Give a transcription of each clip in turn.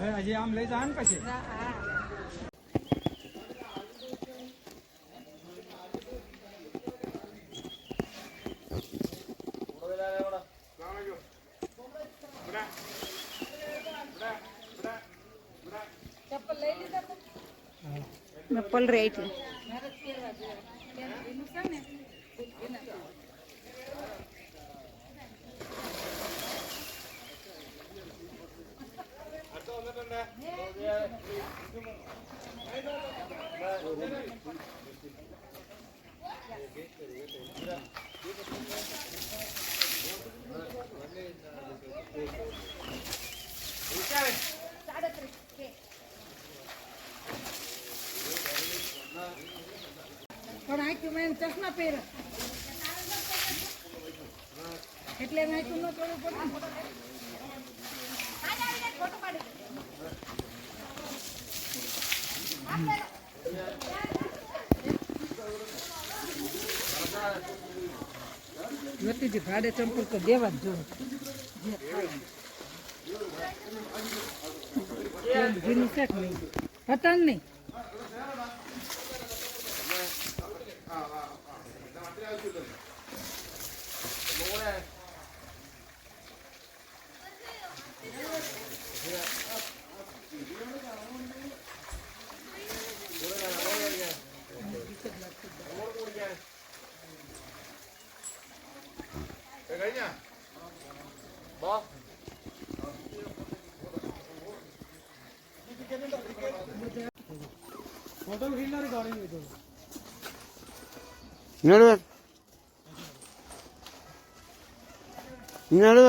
હજી આમ લઈ જા ને પછી. ચપ્પલ રે એટલે પણ ચશ્મા એટલે મેં ન પડે. ભાડે ચંપલ તો દેવા જ જોઈએ. પતંગ નહીં. હતા જ નહીં ફોટો ખીચનારી ગાડી ഇങ്ങോട്ട്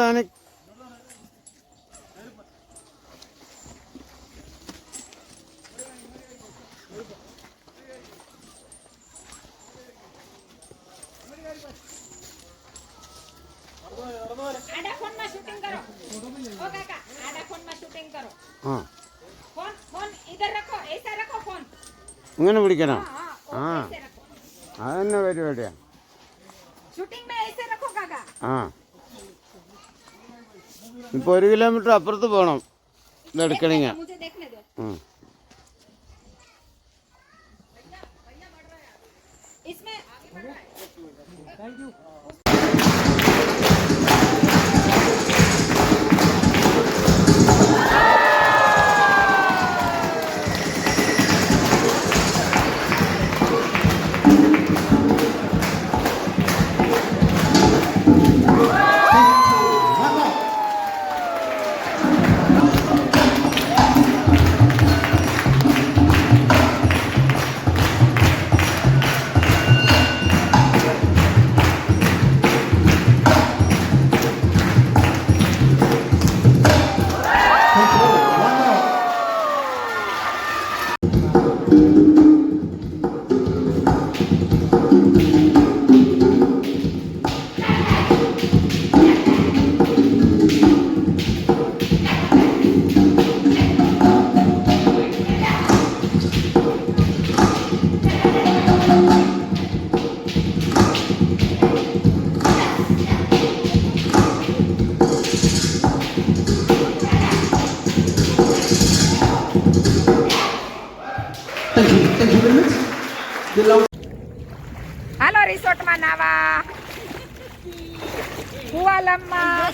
ഇങ്ങനെ പിടിക്കണം ആ അതന്നെ പരിപാടിയാണ് ആ. ഇപ്പോൾ ഒരു കിലോമീറ്റർ അപ്പുറത്ത് പോകണം ഇതെടുക്കണെങ്കിൽ હાલો રિસોર્ટમાં નાવા. કુવાલમમાં.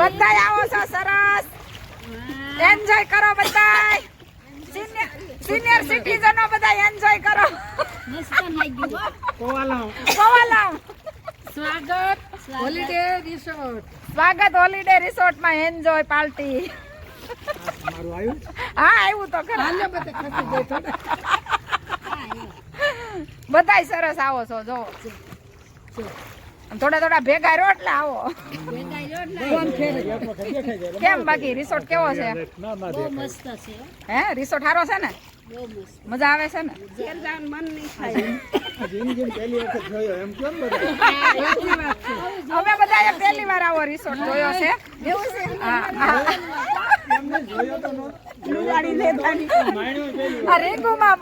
બધાય આવો છો સરસ. એન્જોય કરો બધાય. સિનિયર સિટીઝનો બધા એન્જોય કરો. કુવાલમ. સ્વાગત. હોલિડે રિસોર્ટ સ્વાગત હોલિડે રિસોર્ટમાં એન્જોય પાર્ટી. હા આવ્યું તો ખરા. હાલે બધા ખસી જાય થોડા. બધાય સરસ આવો છો જો. થોડા થોડા ભેગા રહ્યો એટલે આવો. કેમ બાકી? રિસોર્ટ કેવો છે? ના ના બહુ મસ્ત છે. હે રિસોર્ટ સારો છે ને? મજા આવે છે ને? ઘેર જવાનું મન નહીં થાય. જિંદગી પહેલી વખત જોયો એમ કેમ બધા? અમે બધા પહેલી વાર આવો રિસોર્ટ જોયો છે. હા, હા. એમને જોયો તો નો ઉડાડી દેતાની. માણ્યો પહેલી આ રેગુમાં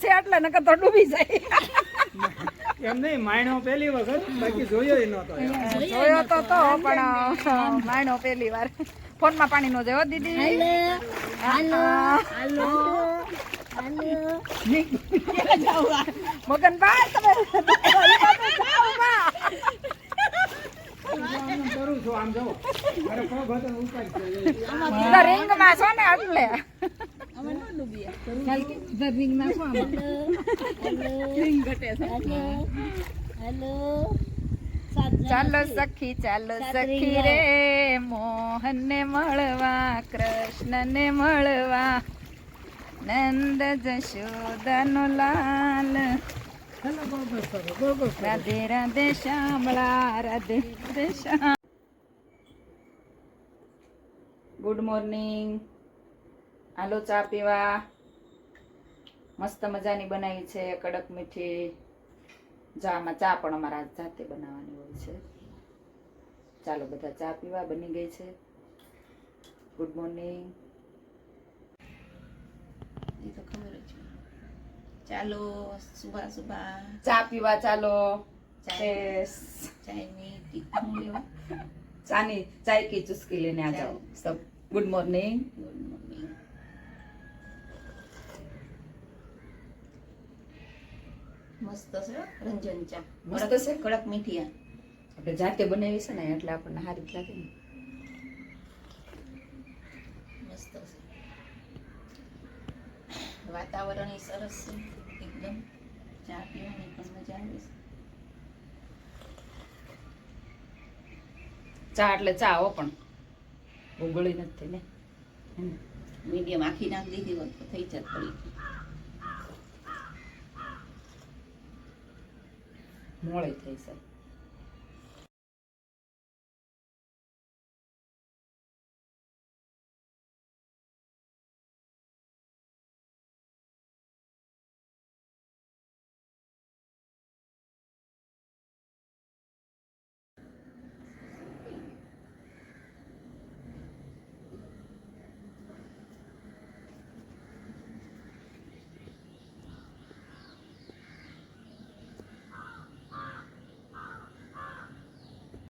છે એટલે નકર ડૂબી જાય. એમ માયણો પહેલી વખત બાકી જોયો નહોતો. એમ. જોયો તો તો પણ પેલી વાર. નો જાય દીદી? હાલો. મગનભાઈ તમે કરું છું ને છે. તો રિંગમાં છો ને એટલે હાલો ચાલો સખી ચાલો સખી રે મોહન ને મળવા કૃષ્ણ ને મળવા નંદ જશોદનો લાલ રાધે રાધે શ્યામળા રાધે રાધે ગુડ મોર્નિંગ આલો ચા પીવા મસ્ત મજાની બનાવી છે કડક મીઠી જામાં ચા પણ અમારા જાતે બનાવવાની હોય છે. ચાલો બધા ચા પીવા બની ગઈ છે. ગુડ મોર્નિંગ એ તો ખબર જ ચાલો સુબા સુબા ચા પીવા ચાલો. ચાની ચાય કી ચુસ્કી લઈને આ જાઓ. સબ ગુડ મોર્નિંગ ગુડ મોર્નિંગ મસ્ત છે રંજન ચા. મસ્ત છે? કડક મીઠિયા આપણે જાતે બનાવી ને એટલે આપણને હારી લાગે ને. મસ્ત છે. વાતાવરણ એ સરસ છે. એકદમ ચા પીવાની પણ મજા આવે છે. ચા એટલે ચા આવો પણ. ઉગળી નથી ને. હમ. મીડિયમ આખી નાખ દીધી હોત તો થઈ જત પડી. મોળી થઈ છે